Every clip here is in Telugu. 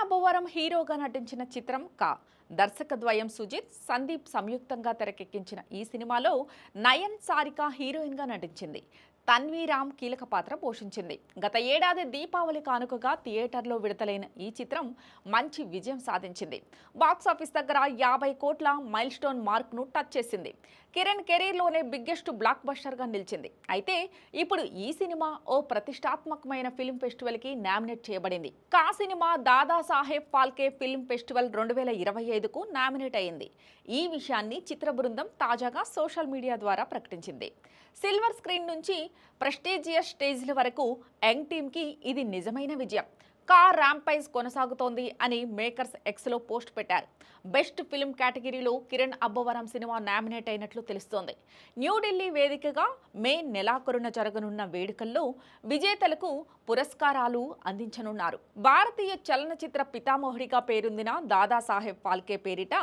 అబ్బవరం హీరోగా నటించిన చిత్రం కా. దర్శకద్వయం సుజిత్ సందీప్ సంయుక్తంగా తెరకెక్కించిన ఈ సినిమాలో నయన్ సారిక హీరోయిన్గా నటించింది. తన్వీ రామ్ కీలక పాత్ర పోషించింది. గత ఏడాది దీపావళి కానుకగా థియేటర్లో విడుదలైన ఈ చిత్రం మంచి విజయం సాధించింది. బాక్సాఫీస్ దగ్గర యాభై కోట్ల మైల్ స్టోన్ మార్క్ను టచ్ చేసింది. కిరణ్ కెరీర్లోనే బిగ్గెస్ట్ బ్లాక్ బస్టర్గా నిలిచింది. అయితే ఇప్పుడు ఈ సినిమా ఓ ప్రతిష్టాత్మకమైన ఫిల్మ్ ఫెస్టివల్కి నామినేట్ చేయబడింది. కా cinema Dadasaheb Phalke film festival రెండు వేల ఇరవై ఐదుకు నామినేట్ అయింది. ఈ విషయాన్ని చిత్ర బృందం తాజాగా సోషల్ మీడియా ద్వారా ప్రకటించింది. సిల్వర్ స్క్రీన్ నుంచి ప్రెస్టీజియస్ స్టేజ్ల వరకు యంగ్ టీమ్కి ఇది నిజమైన విజయం. కార్ ర్యాంపైజ్ కొనసాగుతోంది అని మేకర్స్ ఎక్స్లో పోస్ట్ పెట్టారు. బెస్ట్ ఫిల్మ్ కేటగిరీలో కిరణ్ అబ్బవరం సినిమా నామినేట్ అయినట్లు తెలుస్తోంది. న్యూఢిల్లీ వేదికగా మే నెలాఖరున జరగనున్న వేడుకల్లో విజేతలకు పురస్కారాలు అందించనున్నారు. భారతీయ చలనచిత్ర పితామోహుడిగా పేరొందిన దాదాసాహెబ్ ఫాల్కే పేరిట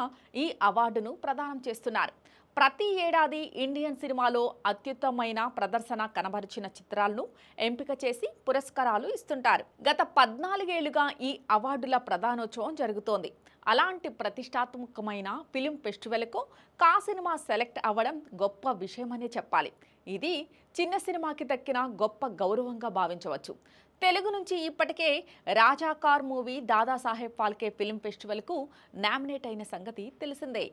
ఈ అవార్డును ప్రదానం చేస్తున్నారు. ప్రతి ఏడాది ఇండియన్ సినిమాలో అత్యుత్తమైన ప్రదర్శన కనబరిచిన చిత్రాలను ఎంపిక చేసి పురస్కారాలు ఇస్తుంటారు. గత పద్నాలుగేళ్ళుగా ఈ అవార్డుల ప్రధానోత్సవం జరుగుతోంది. అలాంటి ప్రతిష్టాత్మకమైన ఫిలిం ఫెస్టివల్కు కా సినిమా సెలెక్ట్ అవ్వడం గొప్ప విషయమనే చెప్పాలి. ఇది చిన్న సినిమాకి దక్కిన గొప్ప గౌరవంగా భావించవచ్చు. తెలుగు నుంచి ఇప్పటికే రాజాకార్ మూవీ దాదాసాహెబ్ ఫాల్కే ఫిల్మ్ ఫెస్టివల్కు నామినేట్ అయిన సంగతి తెలిసిందే.